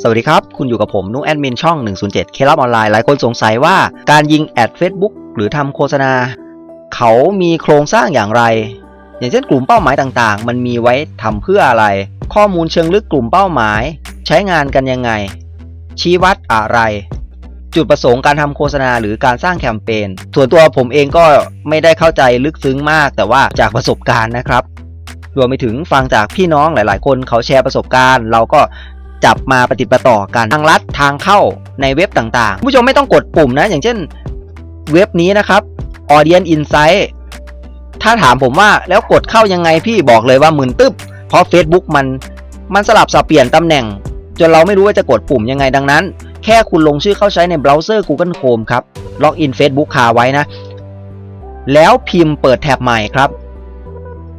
สวัสดีครับ คุณอยู่กับผม นุ้งแอดมินช่อง 107 เคลับออนไลน์ หลายคนสงสัยว่าการยิงแอด Facebook หรือทำโฆษณา เขามีโครงสร้างอย่างไร อย่างเช่นกลุ่มเป้าหมายต่างๆ มันมีไว้ทำเพื่ออะไร ข้อมูลเชิงลึกกลุ่มเป้าหมาย ใช้งานกันยังไง ชี้วัดอะไร จุดประสงค์การทำโฆษณาหรือการสร้างแคมเปญ ส่วนตัวผมเองก็ไม่ได้เข้าใจลึกซึ้งมาก แต่ว่าจากประสบการณ์นะครับรวมไปถึงฟังจากพี่น้องหลาย ๆ คนเขาแชร์ประสบการณ์ เราก็ จับมาปฏิดประต่อกันทางลัดทางเข้าในเว็บต่างๆ ผู้ชมไม่ต้องกดปุ่มนะ อย่างเช่นเว็บนี้นะครับ Audience Insight ถ้าถามผมว่าแล้วกดเข้ายังไงพี่บอกเลยว่าหมึนตึ๊บ เพราะ Facebook มันมันสลับสับเปลี่ยนตำแหน่ง จนเราไม่รู้ว่าจะกดปุ่มยังไงดังนั้น แค่คุณลงชื่อเข้าใช้ในเบราว์เซอร์ Google Chrome ครับล็อกอิน Facebook คาไว้นะ แล้วพิมพ์เปิดแท็บใหม่ครับ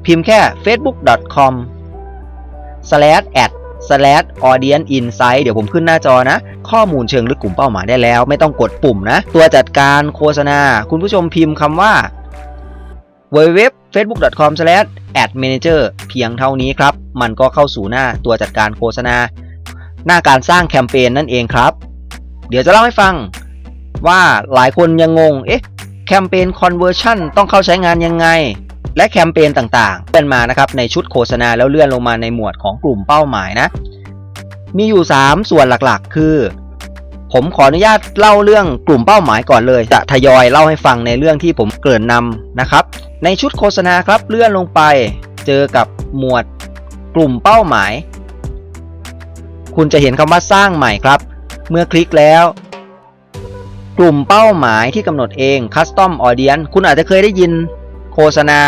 พิมพ์แค่ facebook.com/ad slash audience insight เดี๋ยวผมขึ้นหน้าจอนะ ข้อมูลเชิงลึกกลุ่มเป้าหมายได้แล้ว ไม่ต้องกดปุ่มนะ ตัวจัดการโฆษณา คุณผู้ชมพิมพ์คำว่า www facebook.com ad manager เพียงเท่านี้ครับ มันก็เข้าสู่หน้าตัวจัดการโฆษณา หน้าการสร้างแคมเปญนั่นเองครับ เดี๋ยวจะเล่าให้ฟังว่าหลายคนยังงง เอ๊ะ แคมเปญ conversion ต้องเข้าใช้งานยังไง และแคมเปญต่างๆเลื่อนมานะครับในชุดโฆษณาแล้วเลื่อนลงมาในหมวดของกลุ่มเป้าหมายนะ มีอยู่ 3 ส่วนหลักๆ คือ ผมขออนุญาตเล่าเรื่องกลุ่มเป้าหมายก่อนเลย จะทยอยเล่าให้ฟังในเรื่องที่ผมเกริ่นนำนะครับ ในชุดโฆษณาครับเลื่อนลงไป เจอกับหมวดกลุ่มเป้าหมาย คุณจะเห็นคำว่าสร้างใหม่ครับ เมื่อคลิกแล้วกลุ่มเป้าหมายที่กำหนดเอง Custom Audience คุณอาจจะเคยได้ยิน โฆษณา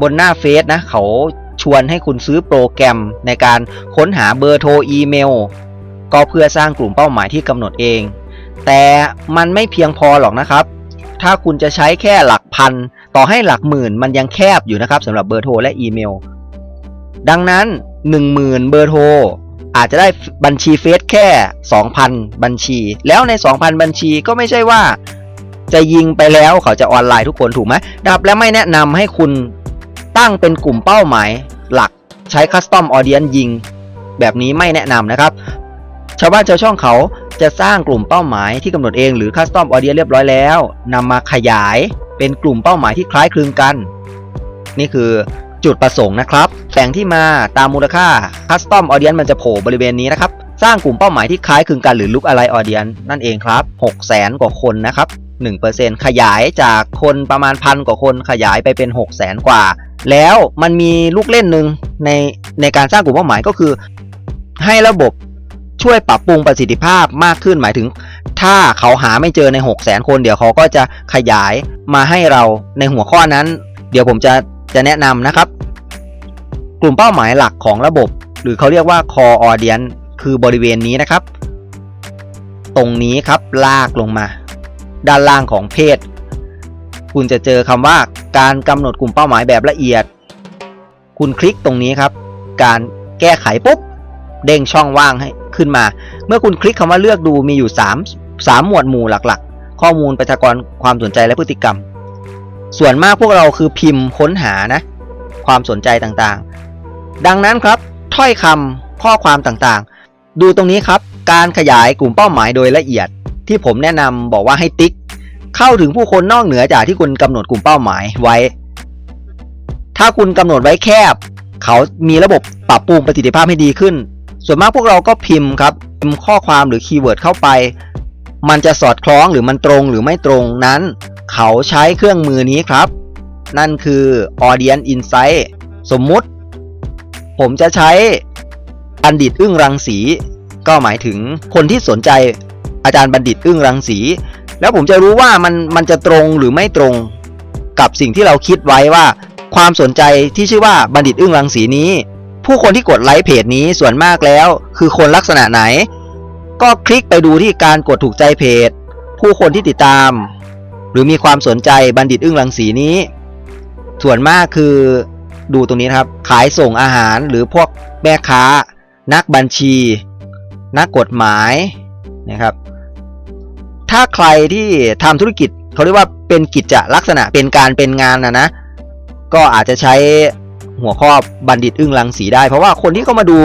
บนหน้าเฟซนะเขาชวนให้คุณซื้อโปรแกรมในการค้นหาเบอร์โทรอีเมล ก็เพื่อสร้างกลุ่มเป้าหมายที่กำหนดเอง แต่มันไม่เพียงพอหรอกนะครับ ถ้าคุณจะใช้แค่หลักพัน ต่อให้หลักหมื่นมันยังแคบอยู่นะครับสำหรับเบอร์โทรและอีเมล ดังนั้น 10,000 เบอร์โทรอาจจะได้บัญชีเฟซแค่ 2,000 บัญชี แล้วใน 2,000 บัญชีก็ไม่ใช่ว่า จะยิงไปแล้วเขาจะออนไลน์ทุกคนถูกไหมดับและไม่แนะนำให้คุณตั้งเป็นกลุ่มเป้าหมายหลักใช้คัสตอมออเดียนยิง แบบนี้ไม่แนะนำนะครับ ชาวบ้านชาวช่องเขาจะสร้างกลุ่มเป้าหมายที่กำหนดเองหรือคัสตอมออเดียนเรียบร้อยแล้วนำมาขยายเป็นกลุ่มเป้าหมายที่คล้ายคลึงกัน นี่คือจุดประสงค์นะครับแสงที่มาตามมูลค่า Custom Audience มันจะโผล่บริเวณนี้นะครับ สร้างกลุ่มเป้าหมายที่คล้ายคลึงกันหรือ Look Alike Audience นั่นเองครับ 6 0แสนกว่าคนนะครับ 1%ขยายจากคนประมาณพันกว่าคนขยายไปเป็น 6 0แสนกว่า แล้วมันมีลูกเล่นหนึ่งในในการสร้างกลุ่มเป้าหมายก็คือ ให้ระบบช่วยปรับปรุงประสิทธิภาพมากขึ้นหมายถึง ถ้าเขาหาไม่เจอใน 6 0แสนคน เดี๋ยวเขาก็จะขยายมาให้เราในหัวข้อนั้น เดี๋ยวผมจะจะแนะนำนะครับ กลุ่มเป้าหมายหลักของระบบ หรือเขาเรียกว่า core audience คือบริเวณนี้นะครับ ตรงนี้ครับลากลงมา ด้านล่างของเพจคุณจะเจอคำว่าการกำหนดกลุ่มเป้าหมายแบบละเอียด คุณคลิกตรงนี้ครับ การแก้ไขปุ๊บเด้งช่องว่างให้ขึ้นมา เมื่อคุณคลิกคำว่าเลือกดูมีอยู่ 3 3 หมวดหมู่หลักๆ ข้อมูลประชากรความสนใจและพฤติกรรม ส่วนมากพวกเราคือพิมพ์ค้นหานะ ความสนใจต่างๆ ดังนั้นครับ ถ้อยคำข้อความต่างๆ ดูตรงนี้ครับ การขยายกลุ่มเป้าหมายโดยละเอียด ที่ผมแนะนำบอกว่าให้ติ๊ก เข้าถึงผู้คนนอกเหนือจากที่คุณกำหนดกลุ่มเป้าหมายไว้ ถ้าคุณกำหนดไว้แคบ เขามีระบบปรับปรุงประสิทธิภาพให้ดีขึ้น ส่วนมากพวกเราก็พิมพ์ครับพิมพ์ข้อความหรือคีย์เวิร์ดเข้าไป มันจะสอดคล้องหรือมันตรงหรือไม่ตรงนั้น เขาใช้เครื่องมือนี้ครับ นั่นคือ Audience Insight สมมุติ ผมจะใช้บัณฑิตอึ้งรังสี ก็หมายถึงคนที่สนใจ อาจารย์บัณฑิตอึ้งรังสี แล้วผมจะรู้ว่ามันมันจะตรงหรือไม่ตรงกับสิ่งที่เราคิดไว้ว่า ความสนใจที่ชื่อว่าบัณฑิตอึ้งรังสีนี้ ผู้คนที่กดไลค์เพจนี้ส่วนมากแล้ว คือคนลักษณะไหน ก็คลิกไปดูที่การกดถูกใจเพจ ผู้คนที่ติดตาม หรือมีความสนใจบัณฑิตอึ้งรังสีนี้ ส่วนมากคือดูตรงนี้นครับ ขายส่งอาหารหรือพวกแม่ค้า นักบัญชี นักกฎหมายนะครับ ถ้าใครที่ทำธุรกิจเขาเรียกว่าเป็นกิจจลักษณะเป็นการเป็นงานนะนะ ก็อาจจะใช้หัวข้อบัณฑิตอึ้งรังสีได้ เพราะว่าคนที่เขามาดู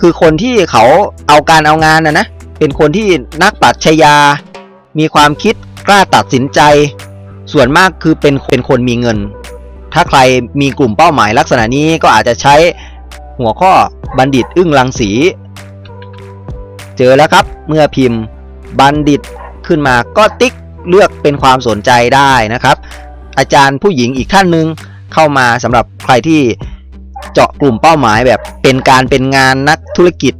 คือคนที่เขาเอาการเอางานนะนะ เป็นคนที่นักปรัชญา มีความคิดกล้าตัดสินใจ ส่วนมากคือเป็นเป็นคนมีเงิน ถ้าใครมีกลุ่มเป้าหมายลักษณะนี้ก็อาจจะใช้หัวข้อบัณฑิตอึ้งรังสี เจอแล้วครับเมื่อพิมพ์บัณฑิต ขึ้นมาก็ติ๊กเลือกเป็นความสนใจได้นะครับ อาจารย์ผู้หญิงอีกท่านหนึ่งเข้ามาสำหรับใครที่เจาะกลุ่มเป้าหมายแบบเป็นการเป็นงานนักธุรกิจ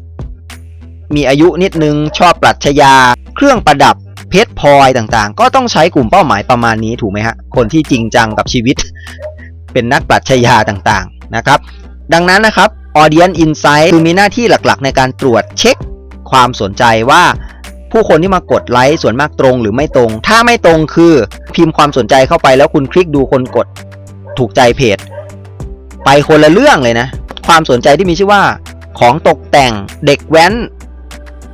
มีอายุนิดนึงชอบปรัชญา เครื่องประดับเพชรพลอยต่างๆ ก็ต้องใช้กลุ่มเป้าหมายประมาณนี้ถูกไหมฮะคนที่จริงจังกับชีวิต เป็นนักปรัชญาต่างๆนะครับ ดังนั้นนะครับ Audience Insight คือมีหน้าที่หลักๆ ในการตรวจเช็คความสนใจว่า ผู้คนที่มากดไลค์ส่วนมากตรงหรือไม่ตรง ถ้าไม่ตรงคือพิมพ์ความสนใจเข้าไปแล้วคุณคลิกดูคนกดถูกใจเพจ ไปคนละเรื่องเลยนะ ความสนใจที่มีชื่อว่า ของตกแต่งเด็กแว้น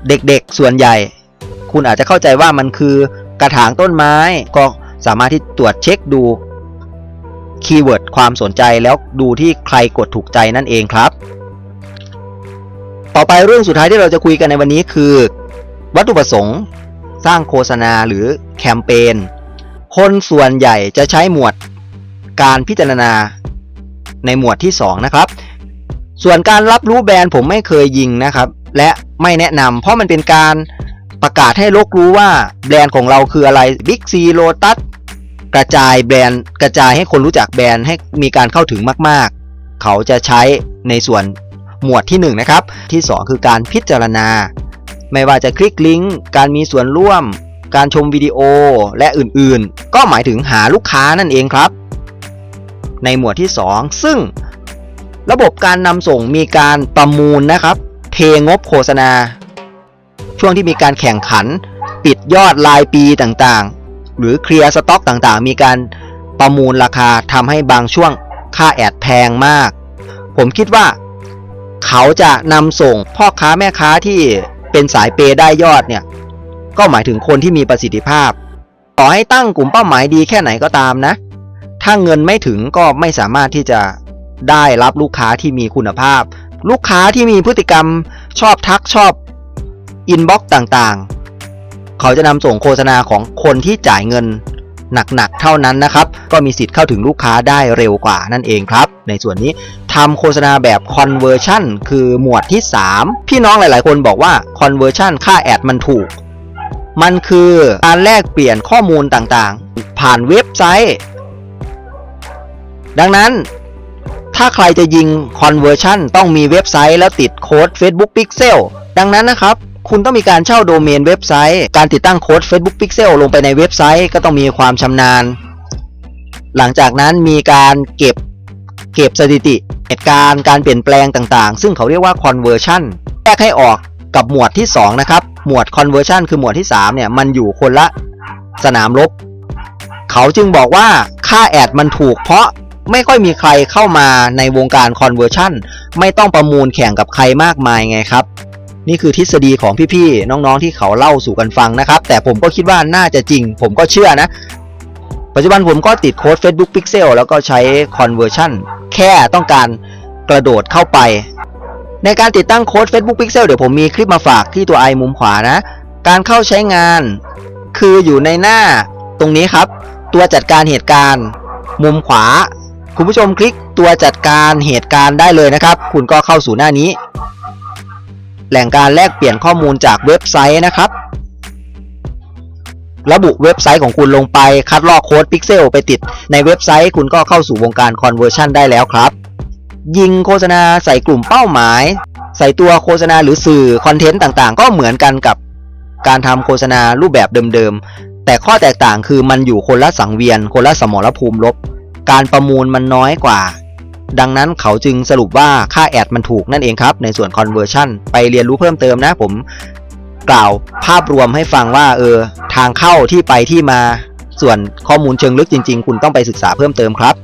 เด็กๆส่วนใหญ่ คุณอาจจะเข้าใจว่ามันคือกระถางต้นไม้ก็สามารถที่ตรวจเช็คดูคีย์เวิร์ดความสนใจแล้วดูที่ใครกดถูกใจนั่นเองครับ ต่อไปเรื่องสุดท้ายที่เราจะคุยกันในวันนี้คือ วัตถุประสงค์ สร้างโฆษณาหรือแคมเปญ คนส่วนใหญ่จะใช้หมวดการพิจารณาในหมวดที่ 2 นะครับ ส่วนการรับรู้แบรนด์ผมไม่เคยยิงนะครับ และไม่แนะนำเพราะมันเป็นการประกาศให้โลกรู้ว่าแบรนด์ของเราคืออะไร Big C Lotus กระจายแบรนด์กระจายให้คนรู้จักแบรนด์ให้มีการเข้าถึงมาก ๆ เขาจะใช้ในส่วนหมวดที่ 1 นะครับ ที่ 2 คือการพิจารณา ไม่ว่าจะคลิกลิงก์ การมีส่วนร่วม การชมวิดีโอและอื่นๆ ก็หมายถึงหาลูกค้านั่นเองครับ ในหมวดที่ 2 ซึ่ง ระบบการนำส่งมีการประมูลนะครับ เทงบโฆษณา ช่วงที่มีการแข่งขัน ปิดยอดรายปีต่างๆ หรือเคลียร์สต็อกต่างๆ มีการประมูลราคาทำให้บางช่วงค่าแอดแพงมาก ผมคิดว่า เขาจะนำส่งพ่อค้าแม่ค้าที่ เป็นสายเปยได้ยอดเนี่ย ก็หมายถึงคนที่มีประสิทธิภาพ ต่อให้ตั้งกลุ่มเป้าหมายดีแค่ไหนก็ตามนะ ถ้าเงินไม่ถึงก็ไม่สามารถที่จะได้รับลูกค้าที่มีคุณภาพ ลูกค้าที่มีพฤติกรรมชอบทักชอบอินบ็อกซ์ต่างๆ เขาจะนำส่งโฆษณาของคนที่จ่ายเงินหนักๆเท่านั้นนะครับ ก็มีสิทธิ์เข้าถึงลูกค้าได้เร็วกว่านั่นเองครับ ในส่วนนี้ทำโฆษณาแบบ conversion คือหมวดที่ 3 พี่น้องหลาย ๆ คนบอกว่า conversion ค่าแอดมันถูก มันคือการแลกเปลี่ยนข้อมูลต่างๆ ผ่านเว็บไซต์ ดังนั้นถ้าใครจะยิง conversion ต้องมีเว็บไซต์แล้วติดโค้ด Facebook Pixel ดังนั้นนะครับคุณต้องมีการเช่าโดเมนเว็บไซต์ การติดตั้งโค้ด Facebook Pixel ลงไปในเว็บไซต์ก็ต้องมีความชำนาญ หลังจากนั้นมีการเก็บ เก็บสถิติเหตุการณ์การเปลี่ยนแปลงต่างๆ ซึ่งเขาเรียกว่า conversion แยกให้ออกกับหมวดที่ 2 นะครับ หมวด conversion คือหมวดที่ 3 เนี่ย มันอยู่คนละสนามรบ เขาจึงบอกว่าค่าแอดมันถูกเพราะไม่ค่อยมีใครเข้ามาในวงการ conversion ไม่ต้องประมูลแข่งกับใครมากมายไงครับ นี่คือทฤษฎีของพี่ๆน้องๆที่เขาเล่าสู่กันฟังนะครับ แต่ผมก็คิดว่าน่าจะจริง ผมก็เชื่อนะ ปัจจุบันผมก็ติดโค้ด Facebook Pixel แล้วก็ใช้ conversion แค่ต้องการกระโดดเข้าไป ในการติดตั้งโค้ด Facebook Pixel เดี๋ยวผมมีคลิปมาฝากที่ตัวไอมุมขวานะ การเข้าใช้งาน คืออยู่ในหน้าตรงนี้ครับ ตัวจัดการเหตุการณ์ มุมขวา คุณผู้ชมคลิกตัวจัดการเหตุการณ์ได้เลยนะครับ คุณก็เข้าสู่หน้านี้ แหล่งการแลกเปลี่ยนข้อมูลจากเว็บไซต์นะครับ ระบุเว็บไซต์ของคุณลงไป คัดลอกโค้ดพิกเซลไปติดในเว็บไซต์คุณก็เข้าสู่วงการ conversion ได้แล้วครับ ยิงโฆษณาใส่กลุ่มเป้าหมาย ใส่ตัวโฆษณาหรือสื่อคอนเทนต์ต่างๆ ก็เหมือนกันกับการทำโฆษณารูปแบบเดิมๆ แต่ข้อแตกต่างคือมันอยู่คนละสังเวียน คนละสมรภูมิลบ การประมูลมันน้อยกว่า ดังนั้นเขาจึงสรุปว่าค่าแอดมันถูกนั่นเองครับ ในส่วน conversion ไปเรียนรู้เพิ่มเติมนะผม กล่าวภาพรวมให้ฟังว่าเออทางเข้าที่ไปที่มาส่วนข้อมูลเชิงลึกจริง ๆ คุณต้องไปศึกษาเพิ่มเติมครับ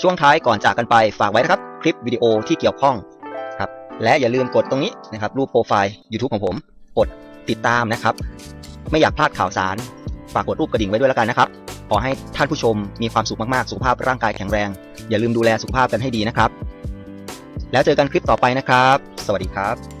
ช่วงท้ายก่อนจากกันไปฝากไว้นะครับ คลิปวิดีโอที่เกี่ยวข้องครับและอย่าลืมกดตรงนี้นะครับ รูปโปรไฟล์ YouTube ของผม กดติดตามนะครับ ไม่อยากพลาดข่าวสาร ฝากกดรูปกระดิ่งไว้ด้วยแล้วกันนะครับ ขอให้ท่านผู้ชมมีความสุขมากๆ สุขภาพร่างกายแข็งแรง อย่าลืมดูแลสุขภาพกันให้ดีนะครับ แล้วเจอกันคลิปต่อไปนะครับ สวัสดีครับ